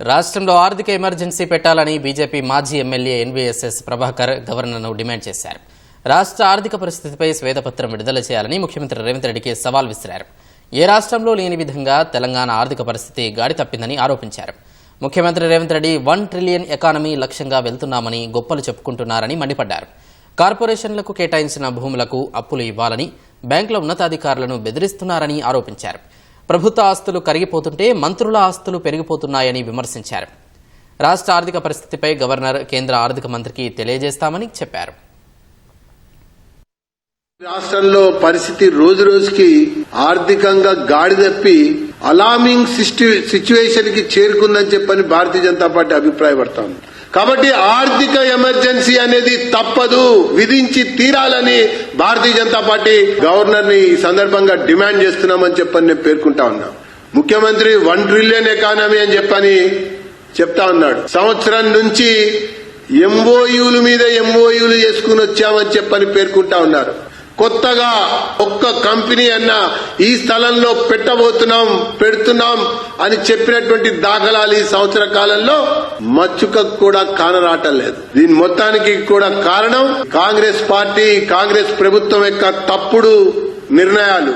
రాష్ట్రంలో ఆర్థిక ఎమర్జెన్సీ పెట్టాలని బీజేపీ మాజీ ఎమ్మెల్యే ఎన్వీఎస్ఎస్ ప్రభాకర్ గవర్నర్ను డిమాండ్ చేశారు. రాష్ట్ర ఆర్థిక పరిస్థితిపై శ్వేతపత్రం విడుదల చేయాలని ముఖ్యమంత్రి రేవంత్ రెడ్డికి సవాల్ విసిరారు. ఏ రాష్ట్రంలో లేని విధంగా తెలంగాణ ఆర్థిక పరిస్థితి గాడి తప్పిందని ఆరోపించారు. ముఖ్యమంత్రి Revanth Reddy one trillion economy లక్ష్యంగా వెళ్తున్నామని గొప్పలు చెప్పుకుంటున్నారని మండిపడ్డారు. కార్పొరేషన్లకు కేటాయించిన భూములకు అప్పులు ఇవ్వాలని బ్యాంకుల ఉన్నతాధికారులను బెదిరిస్తున్నారని ఆరోపించారు. ప్రభుత్వ ఆస్తులు కరిగిపోతుంటే మంత్రుల ఆస్తులు పెరిగిపోతున్నాయని విమర్శించారు. రాష్ట్ర ఆర్థిక పరిస్థితిపై గవర్నర్ కేంద్ర ఆర్థిక మంత్రికి తెలియజేస్తామని చెప్పారు. రాష్ట్రంలో పరిస్థితి రోజు రోజుకి ఆర్థికంగా గాడి తప్పి అలామింగ్ సిచ్యువేషన్కి చేరుకుందని చెప్పని భారతీయ జనతా పార్టీ అభిప్రాయపడతాను కాబట్టి ఆర్థిక ఎమర్జెన్సీ అనేది తప్పదు విధించి తీరాలని భారతీయ జనతా పార్టీ గవర్నర్ని ఈ సందర్భంగా డిమాండ్ చేస్తున్నామని చెప్పని నేను పేర్కొంటా ఉన్నా. ముఖ్యమంత్రి వన్ ట్రిలియన్ ఎకానమీ అని చెప్పని చెప్తా ఉన్నాడు. సంవత్సరం నుంచి ఎంఓయూల మీద ఎంఓయూలు చేసుకుని వచ్చామని చెప్పని పేర్కొంటా ఉన్నారు. కొత్తగా ఒక్క కంపెనీ అన్న ఈ స్థలంలో పెట్టబోతున్నాం పెడుతున్నాం అని చెప్పినటువంటి దాఖలాలు ఈ సంవత్సర కాలంలో మచ్చుక కూడా కానరాటం లేదు. దీని మొత్తానికి కూడా కారణం కాంగ్రెస్ పార్టీ కాంగ్రెస్ ప్రభుత్వం యొక్క తప్పుడు నిర్ణయాలు.